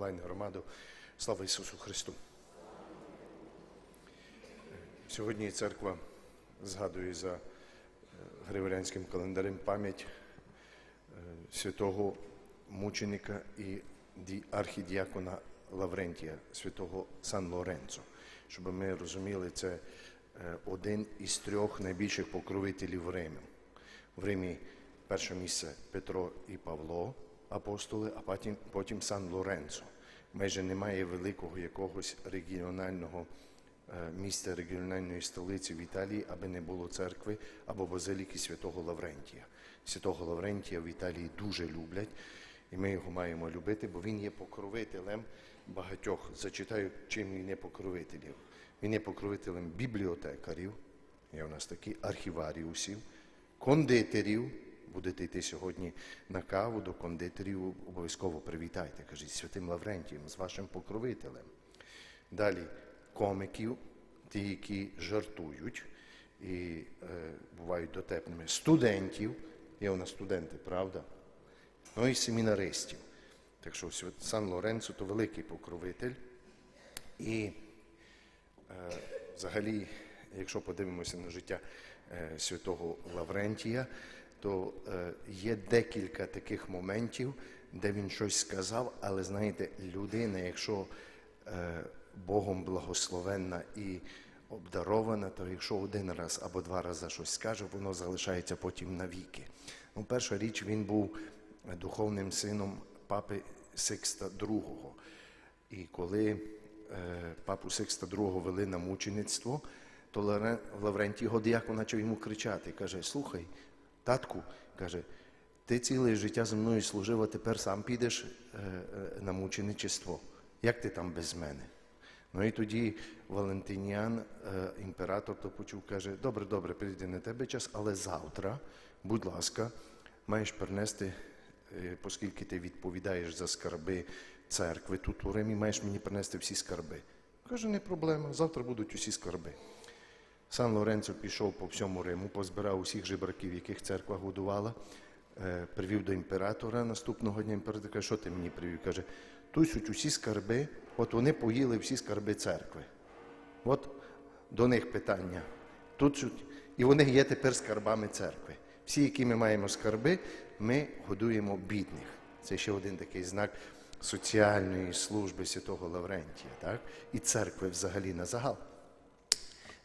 онлайн-громаду. Слава Ісусу Христу! Сьогодні церква згадує за е, Григоріанським календарем пам'ять е, святого мученика і ді- архідіакона Лаврентія, святого Сан Лоренцо. Щоб ми розуміли, це е, один із трьох найбільших покровителів Риму. В Римі перше місце Петро і Павло, апостоли, а потім, потім Сан Лоренцо. Майже немає великого якогось регіонального міста, регіональної столиці в Італії, аби не було церкви або базиліки святого Лаврентія. Святого Лаврентія в Італії дуже люблять, і ми його маємо любити, бо він є покровителем багатьох. Зачитаю, чим він є покровителем. Він є покровителем бібліотекарів, є у нас такі архіваріусів, кондитерів. Будете йти сьогодні на каву до кондитерів, обов'язково привітайте. Кажіть святим Лаврентієм, з вашим покровителем. Далі комиків, ті, які жартують і е, бувають дотепними. Студентів, є у нас студенти, правда? Ну і семінаристів. Так що Сан Лоренцо то великий покровитель. І Е, Взагалі, якщо подивимося на життя е, святого Лаврентія, то е, є декілька таких моментів, де він щось сказав, але знаєте, людина, якщо е, Богом благословенна і обдарована, то якщо один раз або два рази щось скаже, воно залишається потім навіки. Ну, перша річ, він був духовним сином папи Сикста II. І коли е, папу Сикста II вели на мучеництво, то Лаврентій його діякон почав йому кричати. Каже: Слухай, татку, каже, ти ціле життя зі мною служив, а тепер сам підеш е, е, на мученичество. Як ти там без мене? Ну і тоді Валентиніан, е, імператор, то почув, каже: добре, добре, прийде на тебе час, але завтра, будь ласка, маєш принести, оскільки ти відповідаєш за скарби церкви тут у Римі, маєш мені принести всі скарби. Каже, не проблема, завтра будуть усі скарби. Сан Лоренцо пішов по всьому Риму, позбирав усіх жебраків, яких церква годувала, е, привів до імператора наступного дня. Імператор каже, що ти мені привів? Каже, тут суть усі скарби, от вони поїли всі скарби церкви. От до них питання. Тут. І вони є тепер скарбами церкви. Всі, які ми маємо скарби, ми годуємо бідних. Це ще один такий знак соціальної служби святого Лаврентія, так? і церкви взагалі на загал.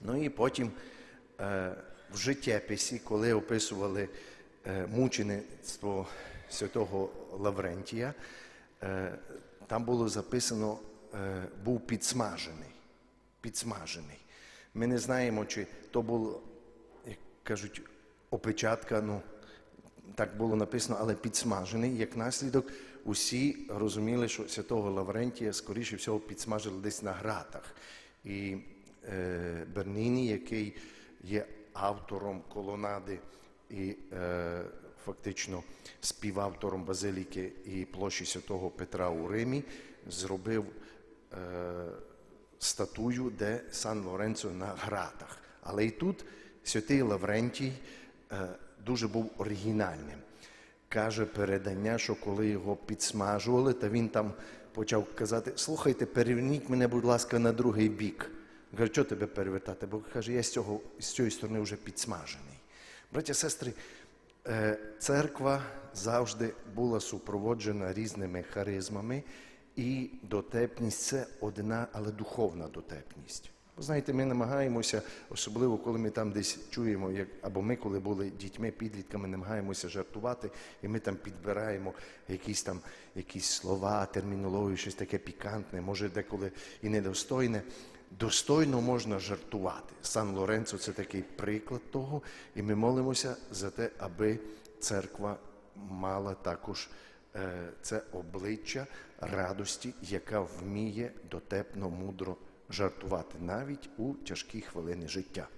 Ну і потім е, в життєписі, коли описували е, мучеництво святого Лаврентія, е, там було записано, був підсмажений. Підсмажений. Ми не знаємо, чи то було, як кажуть, опечатка, ну, так було написано, але підсмажений. Як наслідок, усі розуміли, що святого Лаврентія, скоріше всього, підсмажили десь на гратах. І Берніні, який є автором колонади і е, фактично співавтором базиліки і площі святого Петра у Римі, зробив е, статую, де Сан Лоренцо на гратах. Але і тут святий Лаврентій е, дуже був оригінальним. Каже передання, що коли його підсмажували, то він там почав казати: слухайте, переверніть мене, будь ласка, на другий бік. Каже, що тебе перевертати? Бо каже, я з, цього, з цієї сторони вже підсмажений. Браття, сестри, е, церква завжди була супроводжена різними харизмами, і дотепність це одна, але духовна дотепність. Ви знаєте, ми намагаємося, особливо коли ми там десь чуємо, як або ми, коли були дітьми, підлітками, намагаємося жартувати, і ми там підбираємо якісь там якісь слова, термінологію, щось таке пікантне, може деколи і недостойне. Достойно можна жартувати. Сан Лоренцо це такий приклад того, і ми молимося за те, аби церква мала також е, це обличчя радості, яка вміє дотепно, мудро жартувати навіть у тяжкі хвилини життя.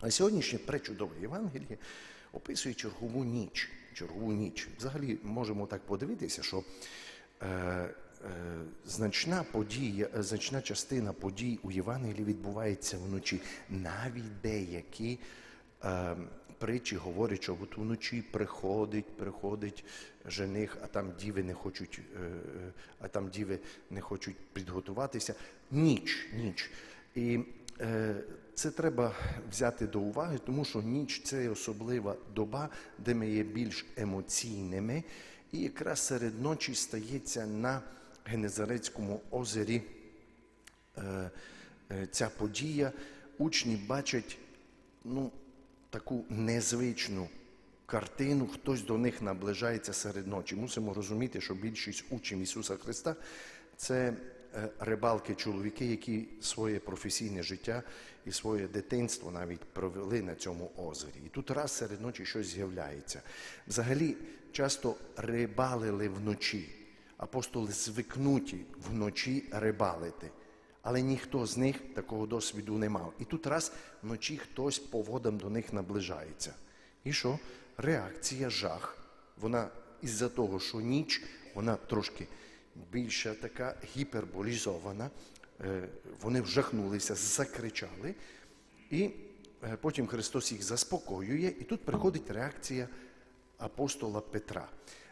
А сьогоднішнє пречудове Євангеліє описує чергову ніч. Чергову ніч. Взагалі можемо так подивитися, що е, значна подія, е, значна частина подій у Євангелії відбувається вночі. Навіть деякі е, притчі говорять, що от вночі приходить, приходить жених, а там діви не хочуть, е, е, а там діви не хочуть підготуватися. Ніч, ніч. І е, це треба взяти до уваги, тому що ніч це особлива доба, де ми є більш емоційними. І якраз серед ночі стається на Генезарецькому озері е, е, ця подія. Учні бачать ну, таку незвичну картину, хтось до них наближається серед ночі. Мусимо розуміти, що більшість учнів Ісуса Христа це е, рибалки, чоловіки, які своє професійне життя і своє дитинство навіть провели на цьому озері. І тут раз серед ночі щось з'являється. Взагалі, часто рибалили вночі. Апостоли звикнуті вночі рибалити. Але ніхто з них такого досвіду не мав. І тут раз вночі хтось по водам до них наближається. І що? Реакція жах. Вона із-за того, що ніч, вона трошки більша така гіперболізована. Е, Вони вжахнулися, закричали. І е, потім Христос їх заспокоює, і тут приходить реакція апостола Петра.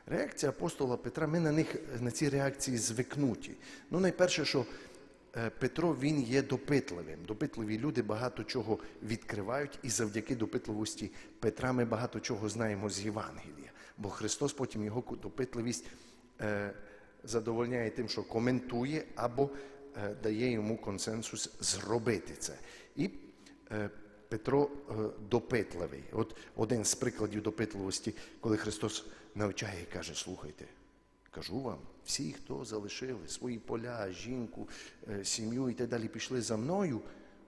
Реакція апостола Петра, ми на них на ці реакції звикнуті. Ну, найперше, що е, Петро він є допитливим. Допитливі люди багато чого відкривають, і завдяки допитливості Петра ми багато чого знаємо з Євангелія. Бо Христос потім його допитливість е, задовольняє тим, що коментує або е, дає йому консенсус зробити це. І Петро е, допитливий. От один з прикладів допитливості, коли Христос навчає і каже: слухайте, кажу вам, всі, хто залишили свої поля, жінку, е, сім'ю і так далі, пішли за мною,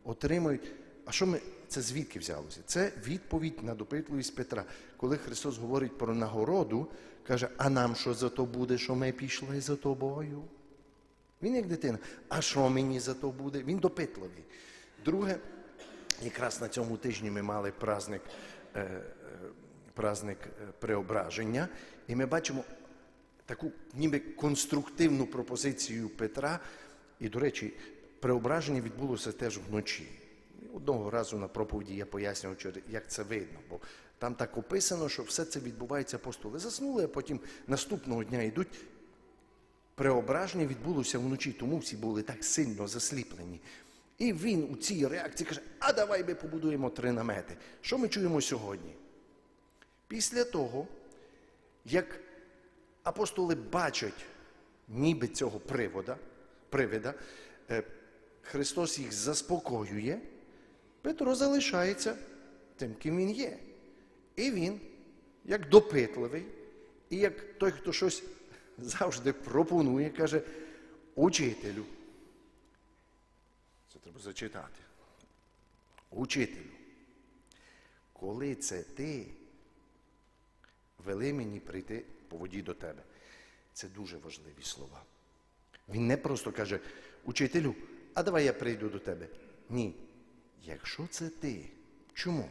отримають. А що ми це звідки взялося? Це відповідь на допитливість Петра. Коли Христос говорить про нагороду, каже: А нам що за то буде, що ми пішли за тобою? Він як дитина. А що мені за то буде? Він допитливий. Друге, якраз на цьому тижні ми мали праздник, е, е, праздник е, преображення, і ми бачимо таку ніби конструктивну пропозицію Петра. І, до речі, преображення відбулося теж вночі. Одного разу на проповіді я пояснював, як це видно. Бо там так описано, що все це відбувається апостоли. Заснули, а потім наступного дня йдуть преображення відбулося вночі, тому всі були так сильно засліплені. І він у цій реакції каже: а давай ми побудуємо три намети. Що ми чуємо сьогодні? Після того, як апостоли бачать ніби цього привода, привида, е, Христос їх заспокоює, Петро залишається тим, ким він є. І він, як допитливий, і як той, хто щось завжди пропонує, каже, учителю. Це треба зачитати. Учителю, коли це ти вели мені прийти по воді до тебе. Це дуже важливі слова. Він не просто каже, учителю, а давай я прийду до тебе. Ні. Якщо це ти, чому?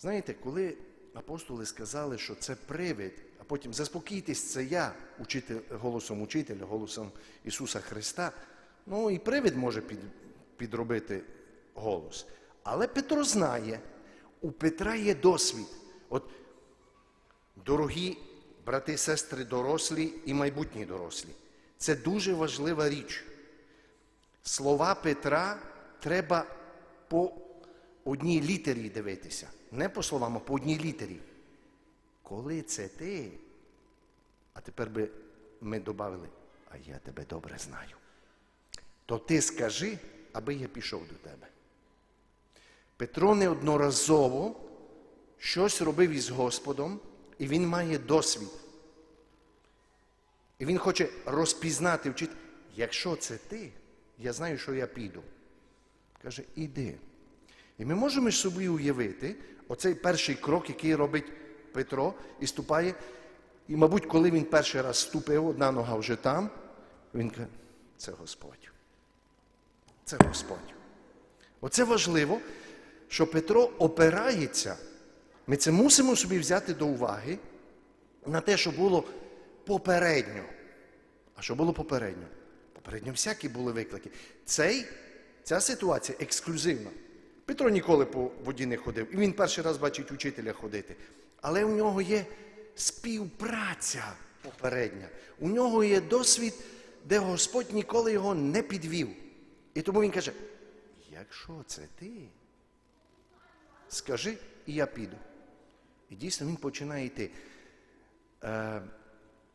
Знаєте, коли апостоли сказали, що це привид, а потім заспокійтесь, це я, учитель, голосом учителя, голосом Ісуса Христа, ну і привид може під, підробити голос. Але Петро знає, у Петра є досвід. От Дорогі брати, сестри, дорослі і майбутні дорослі. Це дуже важлива річ. Слова Петра треба по одній літері дивитися. Не по словам, а по одній літері. Коли це ти, а тепер би ми додали, а я тебе добре знаю. То ти скажи, аби я пішов до тебе. Петро неодноразово щось робив із Господом, і він має досвід. І він хоче розпізнати, вчити, якщо це ти, я знаю, що я піду. Каже, іди. І ми можемо собі уявити оцей перший крок, який робить Петро, і ступає. І, мабуть, коли він перший раз ступив, одна нога вже там, він каже, це Господь. Це Господь. Оце важливо, що Петро опирається. Ми це мусимо собі взяти до уваги на те, що було попередньо. А що було попередньо? Попередньо всякі були виклики. Цей, ця ситуація ексклюзивна. Петро ніколи по воді не ходив, і він перший раз бачить учителя ходити. Але у нього є співпраця попередня. У нього є досвід, де Господь ніколи його не підвів. І тому він каже: якщо це ти, скажи, і я піду. І дійсно він починає йти. Е,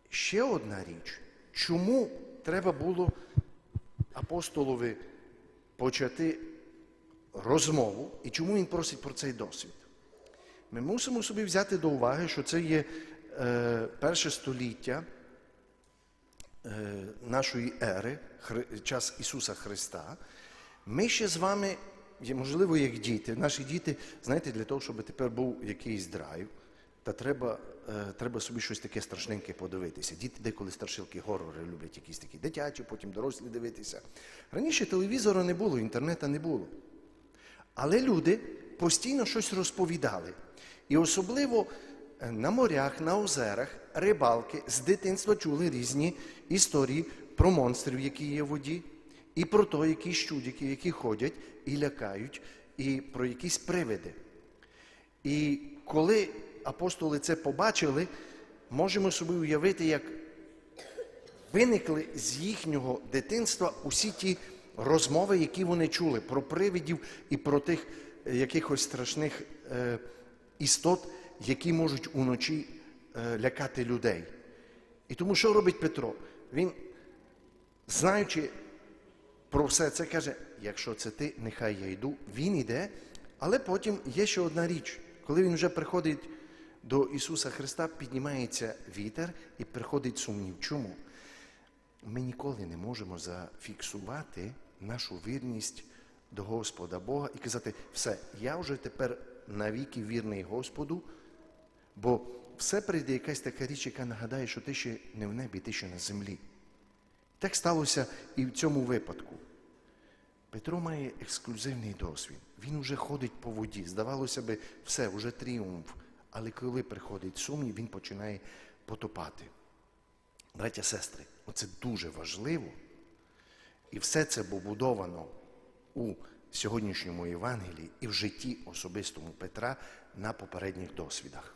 ще одна річ, чому треба було апостолові почати розмову і чому він просить про цей досвід? Ми мусимо собі взяти до уваги, що це є е, перше століття нашої ери, час Ісуса Христа. Ми ще з вами, можливо, як діти, наші діти, знаєте, для того, щоб тепер був якийсь драйв, та треба, е, треба собі щось таке страшненьке подивитися. Діти деколи страшилки горори люблять якісь такі дитячі, потім дорослі дивитися. Раніше телевізора не було, інтернету не було. Але люди постійно щось розповідали. І особливо е, на морях, на озерах, рибалки з дитинства чули різні історії про монстрів, які є в воді, і про то, якісь чудики, які ходять і лякають, і про якісь привиди. І коли апостоли це побачили, можемо собі уявити, як виникли з їхнього дитинства усі ті розмови, які вони чули про привидів і про тих е, якихось страшних е, істот, які можуть уночі е, лякати людей. І тому що робить Петро? Він, знаючи про все це, каже: якщо це ти, нехай я йду. Він іде, але потім є ще одна річ. Коли він вже приходить до Ісуса Христа, піднімається вітер і приходить сумнів. Чому? Ми ніколи не можемо зафіксувати нашу вірність до Господа Бога і казати, все, я вже тепер навіки вірний Господу, бо все прийде якась така річ, яка нагадає, що ти ще не в небі, ти ще на землі. Так сталося і в цьому випадку. Петро має ексклюзивний досвід. Він вже ходить по воді. Здавалося би, все, вже тріумф. Але коли приходить сумнів, він починає потопати. Браття, сестри, оце дуже важливо. І все це побудовано у сьогоднішньому Євангелії і в житті особистому Петра на попередніх досвідах.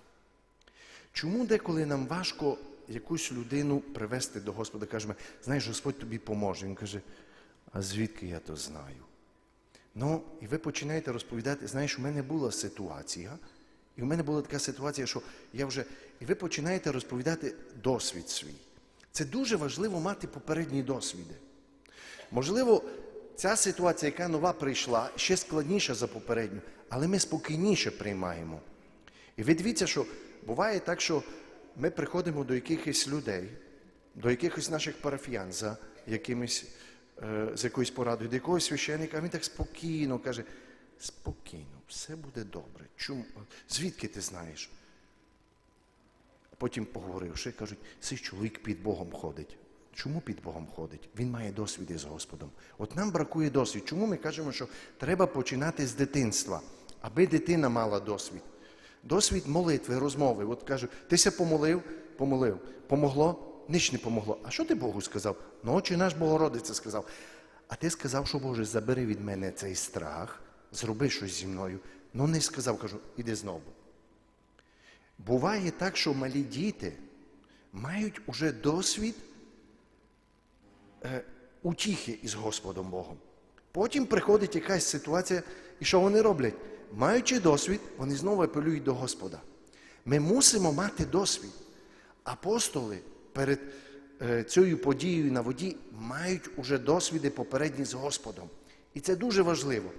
Чому деколи нам важко якусь людину привести до Господа? Кажемо, знаєш, Господь тобі поможе. Він каже, а звідки я то знаю? Ну, і ви починаєте розповідати, знаєш, у мене була ситуація, і в мене була така ситуація, що я вже. І ви починаєте розповідати досвід свій. Це дуже важливо мати попередні досвіди. Можливо, ця ситуація, яка нова прийшла, ще складніша за попередню, але ми спокійніше приймаємо. І ви дивіться, що буває так, що ми приходимо до якихось людей, до якихось наших парафіян за якимось, е, з якоюсь порадою, до якогось священника, а він так спокійно каже: спокійно, все буде добре. Чому? Звідки ти знаєш? Потім поговоривши, кажуть, цей чоловік під Богом ходить. Чому під Богом ходить? Він має досвід із Господом. От нам бракує досвід. Чому ми кажемо, що треба починати з дитинства, аби дитина мала досвід? Досвід молитви, розмови. От кажу, ти ся помолив, помолив. Помогло? Ніч не помогло. А що ти Богу сказав? Ну, очі наш Богородиця сказав. А ти сказав, що Боже, забери від мене цей страх, зроби щось зі мною. Ну не сказав, кажу, іди знову. Буває так, що малі діти мають уже досвід е, утіхи із Господом Богом. Потім приходить якась ситуація, і що вони роблять? Маючи досвід, вони знову апелюють до Господа. Ми мусимо мати досвід. Апостоли перед е, цією подією на воді мають уже досвіди попередні з Господом. І це дуже важливо.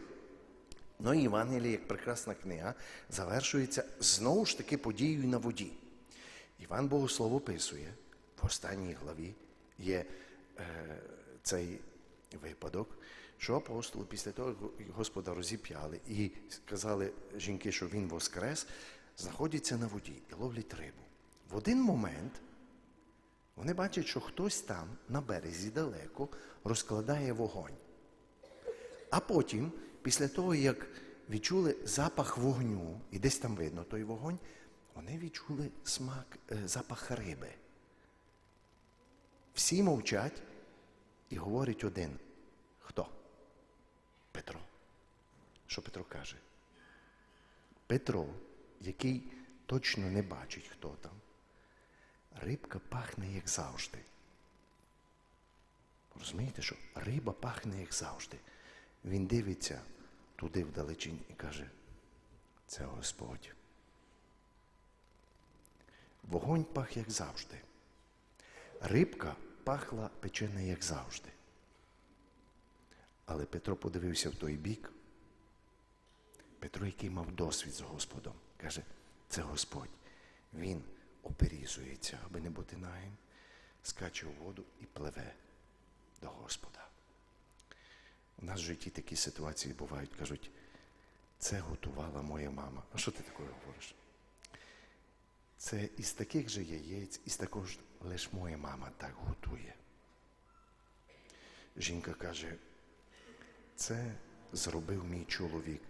Ну і Євангеліє, як прекрасна книга, завершується знову ж таки подією на воді. Іван Богослов описує в останній главі є е, цей випадок, що апостоли після того, Господа розіп'яли і сказали жінки, що Він воскрес, знаходяться на воді і ловлять рибу. В один момент вони бачать, що хтось там на березі далеко розкладає вогонь. А потім, після того, як відчули запах вогню, і десь там видно той вогонь, вони відчули смак, е, запах риби. Всі мовчать і говорить один. Хто? Петро. що Петро каже? Петро, який точно не бачить, хто там, рибка пахне, як завжди. Розумієте, що риба пахне, як завжди. Він дивиться туди вдалечінь і каже, це Господь. Вогонь пах, як завжди. Рибка пахла печена, як завжди. Але Петро подивився в той бік. Петро, який мав досвід з Господом, каже, це Господь. Він оперізується, аби не бути нагим, скаче у воду і пливе до Господа. У нас в житті такі ситуації бувають, кажуть, це готувала моя мама. А що ти таке говориш? Це із таких же яєць, із такого ж лише моя мама так готує. Жінка каже, це зробив мій чоловік.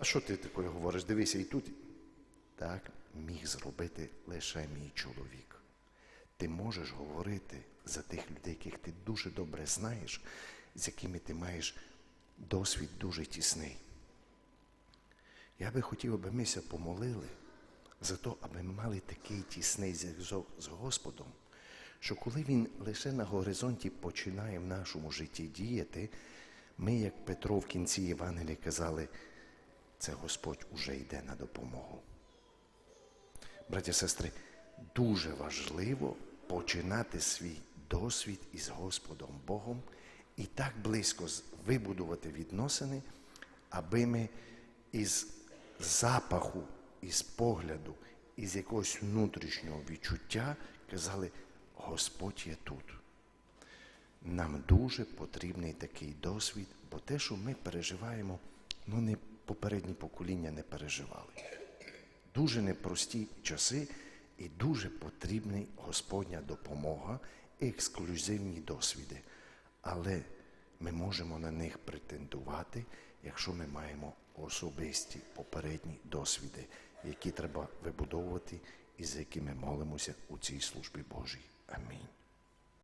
А що ти таке говориш? Дивися, і тут так міг зробити лише мій чоловік. Ти можеш говорити за тих людей, яких ти дуже добре знаєш, з якими ти маєш досвід дуже тісний. Я би хотів, аби мися помолили за те, аби ми мали такий тісний зв'язок з Господом, що коли Він лише на горизонті починає в нашому житті діяти, ми, як Петро в кінці Євангелія казали, це Господь уже йде на допомогу. Браті сестри, дуже важливо починати свій досвід із Господом Богом і так близько вибудувати відносини, аби ми із запаху, із погляду, із якогось внутрішнього відчуття казали, Господь є тут. Нам дуже потрібний такий досвід, бо те, що ми переживаємо, ну не попередні покоління не переживали. Дуже непрості часи і дуже потрібна Господня допомога, ексклюзивні досвіди. Але ми можемо на них претендувати, якщо ми маємо особисті попередні досвіди, які треба вибудовувати і за якими молимося у цій службі Божій. Амінь.